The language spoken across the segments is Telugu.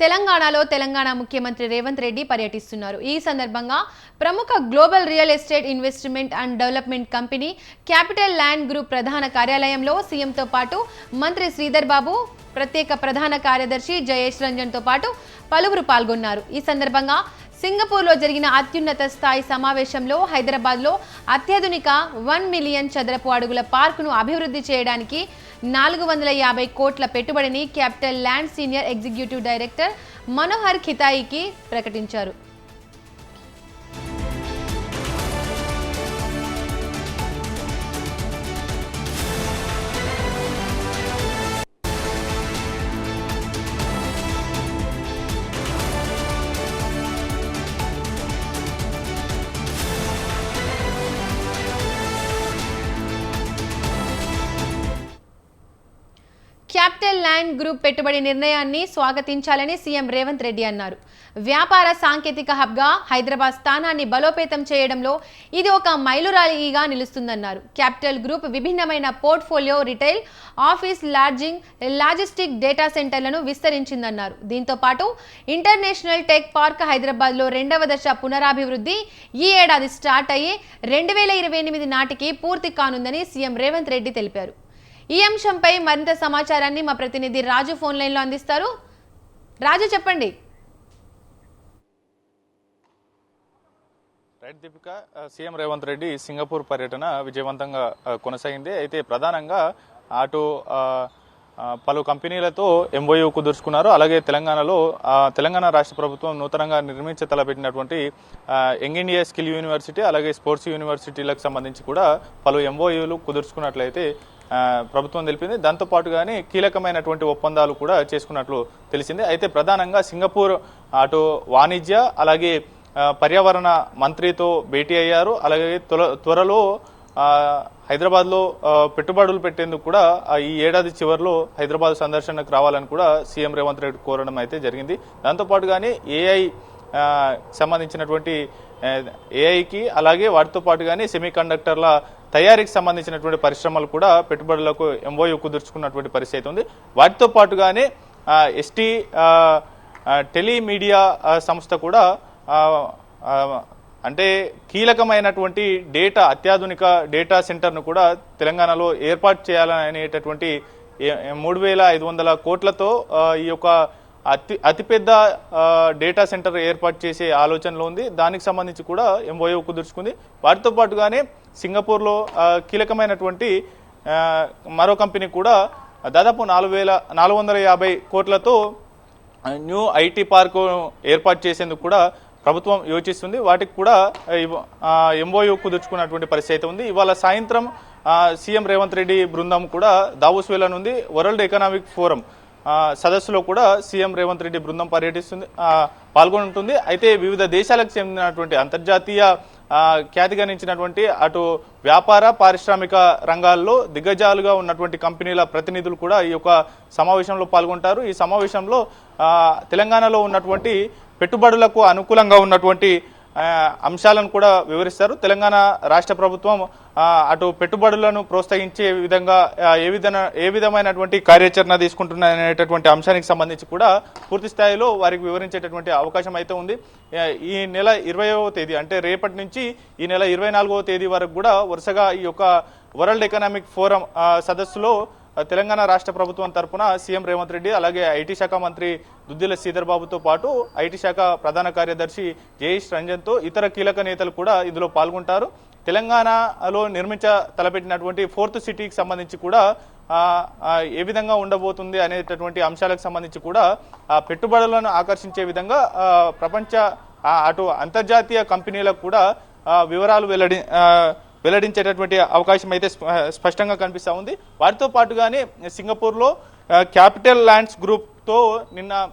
తెలంగాణలో తెలంగాణ ముఖ్యమంత్రి రేవంత్ రెడ్డి పర్యటిస్తున్నారు. ఈ సందర్భంగా ప్రముఖ global real estate investment and development company capital land group ప్రధాన కార్యాలయంలో సీఎంతో పాటు మంత్రి శ్రీధర్ బాబు ప్రత్యేక ప్రధాన కార్యదర్శి జయేష్ రంజన్తో పాటు పలువురు పాల్గొన్నారు. ఈ సందర్భంగా సింగపూర్లో జరిగిన అత్యున్నత స్థాయి సమావేశంలో హైదరాబాద్లో అత్యాధునిక వన్ మిలియన్ చదరపు అడుగుల పార్కును అభివృద్ధి చేయడానికి నాలుగు వందల యాభై కోట్ల పెట్టుబడిని capital land senior executive director Manohar ఖితాయికి ప్రకటించారు. క్యాపిటల్ ల్యాండ్ గ్రూప్ పెట్టుబడి నిర్ణయాన్ని స్వాగతించాలని సీఎం రేవంత్ రెడ్డి అన్నారు. వ్యాపార సాంకేతిక హబ్గా హైదరాబాద్ స్థానాన్ని బలోపేతం చేయడంలో ఇది ఒక మైలురాయిగా నిలుస్తుందన్నారు. క్యాపిటల్ గ్రూప్ విభిన్నమైన portfolio retail office lodging logistic data సెంటర్లను విస్తరించిందన్నారు. దీంతో పాటు ఇంటర్నేషనల్ టెక్ పార్క్ హైదరాబాద్లో రెండవ దశ పునరాభివృద్ధి ఈ ఏడాది స్టార్ట్ అయ్యి రెండు వేల ఇరవై ఎనిమిది నాటికి పూర్తి కానుందని సీఎం రేవంత్ రెడ్డి తెలిపారు. ఈ అంశంపై మరింత సమాచారాన్ని మా ప్రతినిధి రాజు ఫోన్ లైన్లో అందిస్తారు. రాజు చెప్పండి. Right Deepika CM Revanth Reddy Singapore పర్యటన విజయవంతంగా కొనసాగింది. అయితే ప్రధానంగా అటు పలు కంపెనీలతో ఎంఓయూ కుదుర్చుకున్నారు. అలాగే తెలంగాణలో తెలంగాణ రాష్ట్ర ప్రభుత్వం నూతనంగా నిర్మించ తలపెట్టినటువంటి ఆ, యంగ్ ఇండియా స్కిల్ యూనివర్సిటీ అలాగే స్పోర్ట్స్ యూనివర్సిటీలకు సంబంధించి కూడా పలు ఎంఓయూలు కుదుర్చుకున్నట్లయితే ప్రభుత్వం తెలిపింది. దాంతోపాటుగానే కీలకమైనటువంటి ఒప్పందాలు కూడా చేసుకున్నట్లు తెలిసింది. అయితే ప్రధానంగా సింగపూర్ అటు వాణిజ్య అలాగే పర్యావరణ మంత్రితో భేటీ అయ్యారు. అలాగే త్వరలో హైదరాబాద్లో పెట్టుబడులు పెట్టేందుకు కూడా ఈ ఏడాది చివరిలో హైదరాబాద్ సందర్శనకు రావాలని కూడా సీఎం రేవంత్ రెడ్డి కోరడం అయితే జరిగింది. దాంతోపాటుగానే ఏఐ సంబంధించినటువంటి ఏఐకి అలాగే వాటితో పాటుగానే సెమీ కండక్టర్ల తయారీకి సంబంధించినటువంటి పరిశ్రమలు కూడా పెట్టుబడులకు ఎంఓయూ కుదుర్చుకున్నటువంటి పరిస్థితి ఉంది. వాటితో పాటుగానే ఎస్టీ టెలిమీడియా సంస్థ కూడా అంటే కీలకమైనటువంటి డేటా అత్యాధునిక డేటా సెంటర్ను కూడా తెలంగాణలో ఏర్పాటు చేయాలనేటటువంటి మూడు వేల ఐదు వందల కోట్లతో ఈ యొక్క అతి అతిపెద్ద డేటా సెంటర్ ఏర్పాటు చేసే ఆలోచనలో ఉంది. దానికి సంబంధించి కూడా ఎంఓయో కుదుర్చుకుంది. వాటితో పాటుగానే సింగపూర్లో కీలకమైనటువంటి మరో కంపెనీ కూడా దాదాపు నాలుగు వేల నాలుగు వందల యాభై కోట్లతో న్యూ ఐటీ పార్కు ఏర్పాటు చేసేందుకు కూడా ప్రభుత్వం యోచిస్తుంది. వాటికి కూడా ఎంఓయూ కుదుర్చుకున్నటువంటి పరిస్థితి అయితే ఉంది. ఇవాళ సాయంత్రం సీఎం రేవంత్ రెడ్డి బృందం కూడా దావోస్ వెళ్ళనుంది. World economic forum. సదస్సులో కూడా సీఎం రేవంత్ రెడ్డి బృందం పర్యటిస్తుంది పాల్గొంటుంది అయితే వివిధ దేశాలకు చెందినటువంటి అంతర్జాతీయ ఆ, ఖ్యాతిగణించినటువంటి అటు వ్యాపార పారిశ్రామిక రంగాల్లో దిగ్గజాలుగా ఉన్నటువంటి కంపెనీల ప్రతినిధులు కూడా ఈ యొక్క సమావేశంలో పాల్గొంటారు. ఈ సమావేశంలో తెలంగాణలో ఉన్నటువంటి పెట్టుబడులకు అనుకూలంగా ఉన్నటువంటి అంశాలను కూడా వివరిస్తారు. తెలంగాణ రాష్ట్ర ప్రభుత్వం అటు పెట్టుబడులను ప్రోత్సహించే విధంగా ఏ విధంగా ఏ విధమైనటువంటి కార్యాచరణ తీసుకుంటున్ననేటటువంటి అంశానికి సంబంధించి కూడా పూర్తి స్థాయిలో వారికి వివరించేటటువంటి అవకాశం అయితే ఉంది. ఈ నెల ఇరవైవ తేదీ అంటే రేపటి నుంచి ఈ నెల ఇరవై తేదీ వరకు కూడా వరుసగా ఈ యొక్క వరల్డ్ ఎకనామిక్ ఫోరం సదస్సులో తెలంగాణ రాష్ట్ర ప్రభుత్వం తరపున సీఎం రేవంత్ రెడ్డి అలాగే ఐటీ శాఖ మంత్రి దుద్దిల శ్రీధర్ బాబుతో పాటు ఐటీ శాఖ ప్రధాన కార్యదర్శి జయేష్ రంజన్తో ఇతర కీలక నేతలు కూడా ఇందులో పాల్గొంటారు. తెలంగాణలో నిర్మించ తలపెట్టినటువంటి ఫోర్త్ సిటీకి సంబంధించి కూడా ఏ విధంగా ఉండబోతుంది అనేటటువంటి అంశాలకు సంబంధించి కూడా పెట్టుబడులను ఆకర్షించే విధంగా ప్రపంచ అటు అంతర్జాతీయ కంపెనీలకు కూడా వివరాలు వెల్లడి వెల్లడించేటటువంటి అవకాశం అయితే స్ప- స్పష్టంగా కనిపిస్తూ ఉంది. వారితో పాటుగానే సింగపూర్లో క్యాపిటల్ ల్యాండ్స్ గ్రూప్తో నిన్న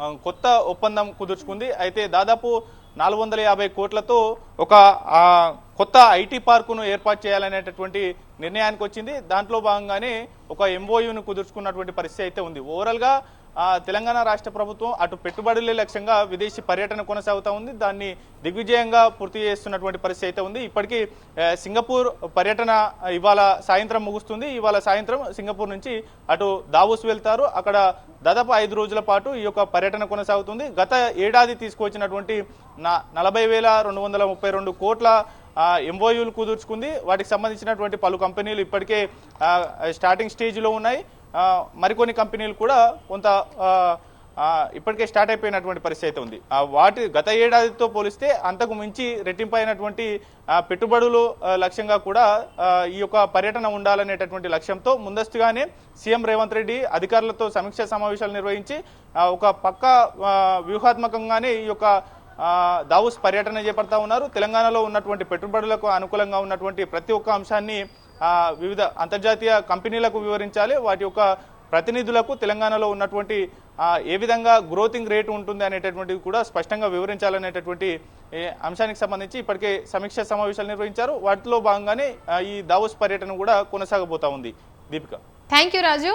కొత్త ఒప్పందం కుదుర్చుకుంది. అయితే దాదాపు నాలుగు వందల యాభై కోట్లతో ఒక కొత్త ఐటీ పార్కును ఏర్పాటు చేయాలనేటటువంటి నిర్ణయానికి వచ్చింది దాంట్లో భాగంగానే ఒక ఎంఓయూను కుదుర్చుకున్నటువంటి పరిస్థితి అయితే ఉంది. ఓవరాల్గా తెలంగాణ రాష్ట్ర ప్రభుత్వం అటు పెట్టుబడులే లక్ష్యంగా విదేశీ పర్యటన కొనసాగుతూ ఉంది. దాన్ని దిగ్విజయంగా పూర్తి చేస్తున్నటువంటి పరిస్థితి అయితే ఉంది. ఇప్పటికీ సింగపూర్ పర్యటన ఇవాళ సాయంత్రం ముగుస్తుంది. ఇవాళ సాయంత్రం సింగపూర్ నుంచి అటు దావోస్ వెళ్తారు. అక్కడ దాదాపు ఐదు రోజుల పాటు ఈ యొక్క పర్యటన కొనసాగుతుంది. గత ఏడాది తీసుకువచ్చినటువంటి నా నలభై వేల రెండు వందల ముప్పై రెండు కోట్ల ఎంఓయూలు కుదుర్చుకుంది. వాటికి సంబంధించినటువంటి పలు కంపెనీలు ఇప్పటికే స్టార్టింగ్ స్టేజ్లో ఉన్నాయి. మరికొన్ని కంపెనీలు కూడా కొంత ఇప్పటికే స్టార్ట్ అయిపోయినటువంటి పరిస్థితి అయితే ఉంది. ఆ, వాటి గత ఏడాదితో పోలిస్తే అంతకు మించి రెట్టింపు అయినటువంటి పెట్టుబడులు లక్ష్యంగా కూడా ఈ యొక్క పర్యటన ఉండాలనేటటువంటి లక్ష్యంతో ముందస్తుగానే సీఎం రేవంత్ రెడ్డి అధికారులతో సమీక్ష సమావేశాలు నిర్వహించి ఒక పక్క వ్యూహాత్మకంగానే ఈ యొక్క దావుస్ పర్యటన చేపడతా ఉన్నారు. తెలంగాణలో ఉన్నటువంటి పెట్టుబడులకు అనుకూలంగా ఉన్నటువంటి ప్రతి ఒక్క అంశాన్ని వివిధ అంతర్జాతీయ కంపెనీలకు వివరించాలి. వాటి యొక్క ప్రతినిధులకు తెలంగాణలో ఉన్నటువంటి ఏ విధంగా గ్రోతింగ్ రేటు ఉంటుంది అనేటటువంటిది కూడా స్పష్టంగా వివరించాలనేటటువంటి అంశానికి సంబంధించి ఇప్పటికే సమీక్ష సమావేశాలు నిర్వహించారు. వాటిలో భాగంగానే ఈ దావోస్ పర్యటన కూడా కొనసాగబోతా ఉంది. దీపిక. Thank you Raju